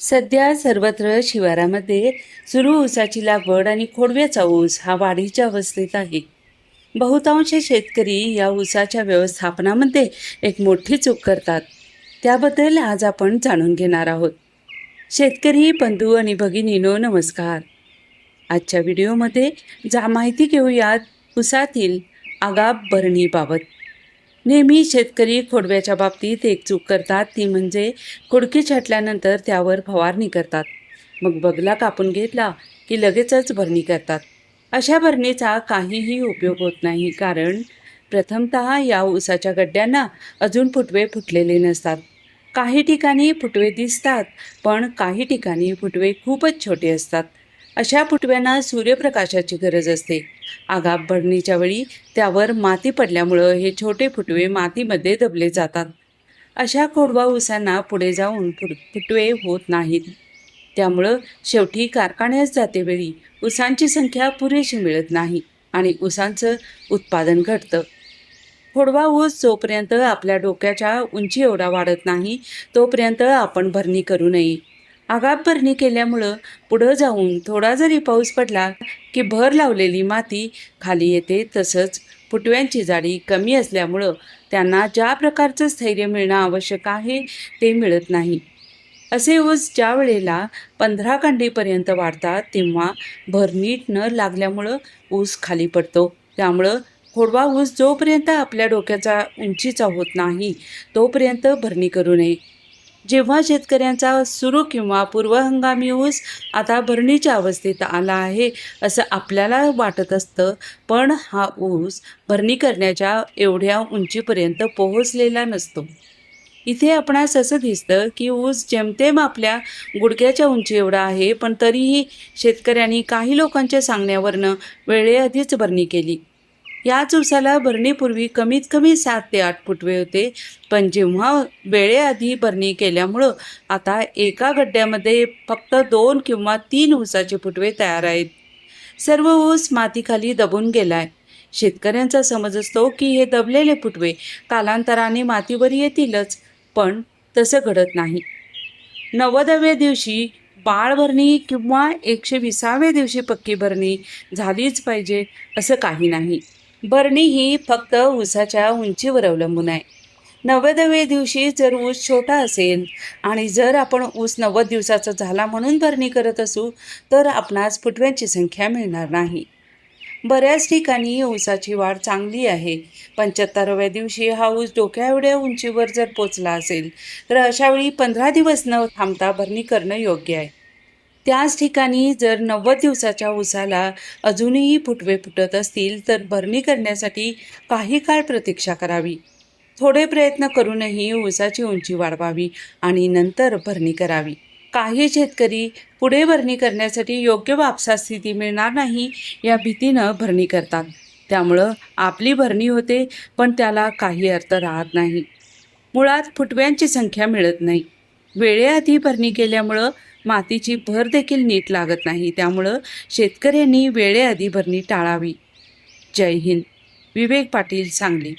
सध्या सर्वत्र शिवारामध्ये सुरू ऊसाची लागवड आणि खोडव्याचा ऊस हा वाढीच्या अवस्थेत आहे. बहुतांश शेतकरी या ऊसाच्या व्यवस्थापनामध्ये एक मोठी चूक करतात. त्याबद्दल आज आपण जाणून घेणार आहोत. शेतकरी बंधू आणि भगिनीनो नमस्कार. आजच्या व्हिडिओमध्ये जा माहिती घेऊयात ऊसातील आगाप भरणीबाबत नेहमी शेतकरी खोडव्याच्या बाबतीत एक चूक करतात ती म्हणजे खुडकी छाटल्यानंतर त्यावर फवारणी करतात मग बगला कापून घेतला की लगेचच भरणी करतात. अशा भरणीचा काहीही उपयोग होत नाही कारण प्रथमतः या ऊसाच्या गड्ड्यांना अजून फुटवे फुटलेले नसतात. काही ठिकाणी फुटवे दिसतात पण काही ठिकाणी फुटवे खूपच छोटे असतात. अशा पुटव्यांना सूर्यप्रकाशाची गरज असते. आगाप भरणीच्या वेळी त्यावर माती पडल्यामुळं हे छोटे फुटवे मातीमध्ये दबले जातात. अशा खोडवा ऊसांना पुढे जाऊन फुटवे होत नाहीत. त्यामुळं शेवटी कारखान्यात जातेवेळी ऊसांची संख्या पुरेशी मिळत नाही आणि ऊसांचं उत्पादन घटतं. खोडवा ऊस जोपर्यंत आपल्या डोक्याच्या उंची एवढा वाढत नाही तोपर्यंत आपण भरणी करू नये. आगाप भरणी केल्यामुळं पुढं जाऊन थोडा जरी पाऊस पडला की भर लावलेली माती खाली येते तसंच फुटव्यांची जाडी कमी असल्यामुळं त्यांना ज्या प्रकारचं स्थैर्य मिळणं आवश्यक आहे ते मिळत नाही. असे ऊस ज्या वेळेला पंधरा कांडीपर्यंत वाढतात तेव्हा भर नीट न लागल्यामुळं ऊस खाली पडतो. त्यामुळं खोडवा ऊस जोपर्यंत आपल्या डोक्याचा उंचीचा होत नाही तोपर्यंत भरणी करू नये. जेव्हा शेतकऱ्यांचा सुरू किंवा पूर्व हंगामी ऊस आता भरणीच्या अवस्थेत आला आहे असं आपल्याला वाटत असतं. पण हा ऊस भरणी करण्याच्या एवढ्या उंचीपर्यंत पोहोचलेला नसतो. इथे आपणास असं दिसतं की ऊस जेमतेम आपल्या गुडघ्याच्या उंची एवढा आहे पण तरीही शेतकऱ्यांनी काही लोकांच्या सांगण्यावरनं वेळेआधीच भरणी केली. याच उसाला भरणीपूर्वी कमीत कमी सात ते आठ फुटवे होते. पण जेव्हा वेळेआधी भरणी केल्यामुळं आता एका गड्ड्यामध्ये फक्त दोन किंवा तीन ऊसाचे फुटवे तयार आहेत. सर्व ऊस मातीखाली दबून गेलाय. शेतकऱ्यांचा समज असतो की हे दबलेले फुटवे कालांतराने मातीवर येतीलच पण तसं घडत नाही. नव्वदाव्या दिवशी बाळ भरणी किंवा एकशे विसाव्या दिवशी पक्की भरणी झालीच पाहिजे असं काही नाही. भरणी ही फक्त ऊसाच्या उंचीवर अवलंबून आहे. नव्वदव्या दिवशी जर ऊस छोटा असेल आणि जर आपण ऊस नव्वद दिवसाचा झाला म्हणून भरणी करत असू तर आपणास फुटव्यांची संख्या मिळणार नाही. बऱ्याच ठिकाणी ऊसाची वाढ चांगली आहे. पंच्याहत्तराव्या दिवशी हा ऊस डोक्या एवढ्या उंचीवर जर पोचला असेल तर अशावेळी पंधरा दिवस न थांबता भरणी करणं योग्य आहे. त्याच ठिकाणी जर नव्वद दिवसाच्या उसाला अजूनही फुटवे फुटत असतील तर भरणी करण्यासाठी काही काळ प्रतीक्षा करावी. थोडे प्रयत्न करूनही ऊसाची उंची वाढवावी आणि नंतर भरणी करावी. काही शेतकरी पुढे भरणी करण्यासाठी योग्य वापसा स्थिती मिळणार नाही या भीतीनं भरणी करतात. त्यामुळं आपली भरणी होते पण त्याला काही अर्थ राहत नाही. मुळात फुटव्यांची संख्या मिळत नाही. वेळेआधी भरणी केल्यामुळं मातीची भर देखील नीट लागत नाही. त्यामुळं शेतकऱ्यांनी वेळेआधी भरणी टाळावी. जय हिंद. विवेक पाटील सांगली.